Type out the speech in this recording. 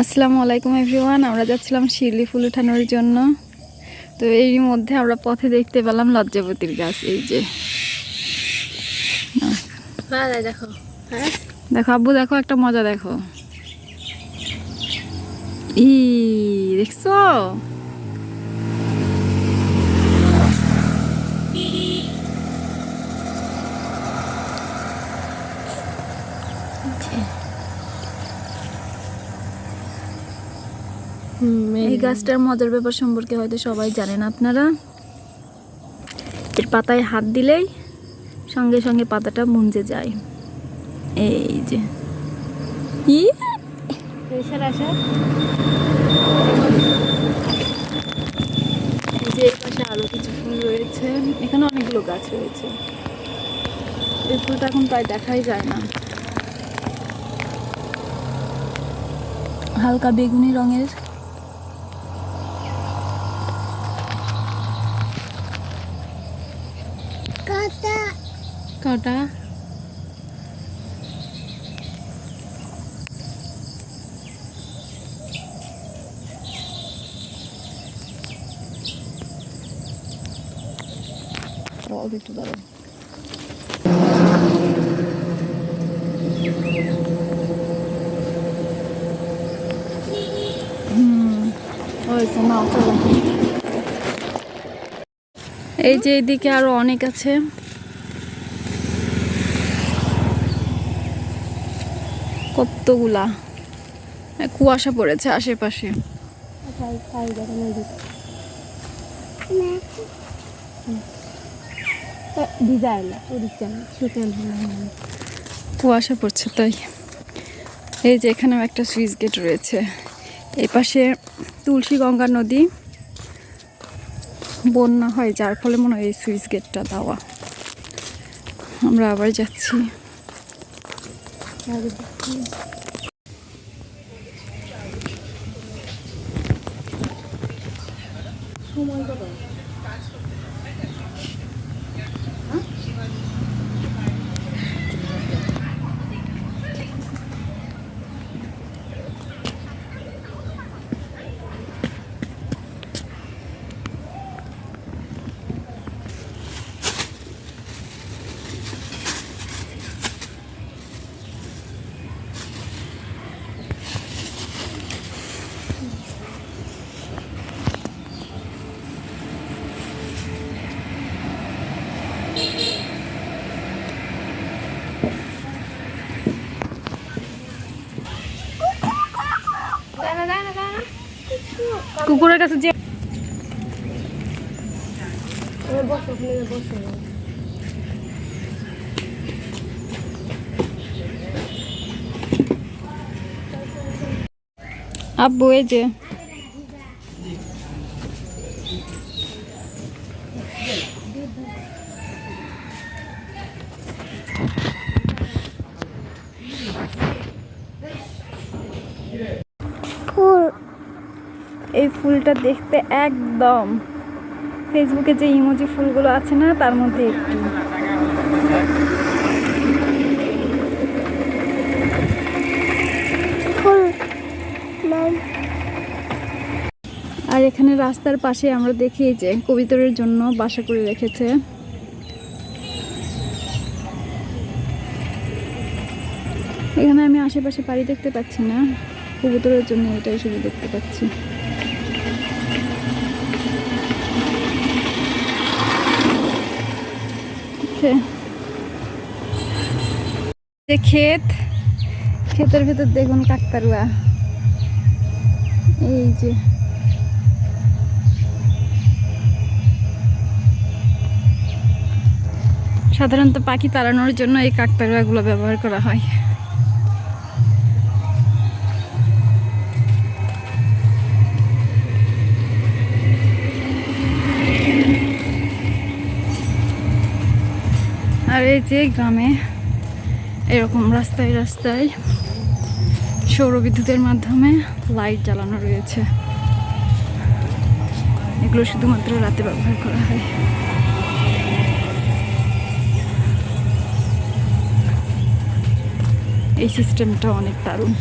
আসসালামু আলাইকুম এভরিওয়ান আমরা যাচ্ছিলাম শিরলি ফুল উঠানোর জন্য। তো এরই মধ্যে আমরা পথে দেখতে পেলাম লজ্জাবতীর গাছ এই যে। দেখো। হ্যাঁ? দেখো আব্বু দেখো একটা মজা দেখো। ই দেখছ? এই গাছটার মজার ব্যাপার সম্পর্কে হয়তো সবাই জানেন আপনারা। এর পাতায় হাত দিলেই সঙ্গে সঙ্গে পাতাটা মুঞ্জে যায়। এই যে। ই! যে পাশে আরও কিছু ফুল রয়েছে। এখানে অনেকগুলো গাছ রয়েছে। এই ফুলটা এখন প্রায় দেখাই যায় না। হালকা বেগুনি রঙের কটা Olha tudo tubarão. Hum. Olha esse mal. এই যে এইদিকে আরও অনেক আছে। কতগুলা? কুয়াশা পড়েছে আশেপাশে। কুয়াশা পড়ছে, তাই। এই যে এখানেও একটা সুইচ গেট রয়েছে। এই পাশে তুলসী গঙ্গা নদী। বন্যা হয় যার ফলে মনে হয় এই সুইচ গেটটা দেওয়া। আমরা আবার যাচ্ছি। কুকুরের কাছে যে আব্বু এই যে ফুল এই ফুলটা দেখতে একদম। ফেসবুকে যে ইমোজি ফুলগুলো আছে না, তার মধ্যে একটু। আর এখানে রাস্তার পাশে আমরা দেখি যে কবিতরের জন্য বাসা করে রেখেছে। এখানে আমি আশেপাশে বাড়ি দেখতে পাচ্ছি না। কবুতরের জন্য এটাই শুধু দেখতে পাচ্ছি Okay. যে ক্ষেত, ক্ষেতের ভেতর দেখুন কাকতারুয়া। এই যে। সাধারণত পাখি তাড়ানোর জন্য এই কাকতারুয়াগুলো ব্যবহার করা হয়। যে গ্রামে এরকম রাস্তায় রাস্তায় সৌর বিদ্যুতের মাধ্যমে লাইট জ্বালানো রয়েছে। এগুলো শুধুমাত্র রাতে ব্যবহার করা হয়। এই সিস্টেমটা অনেক দারুণ।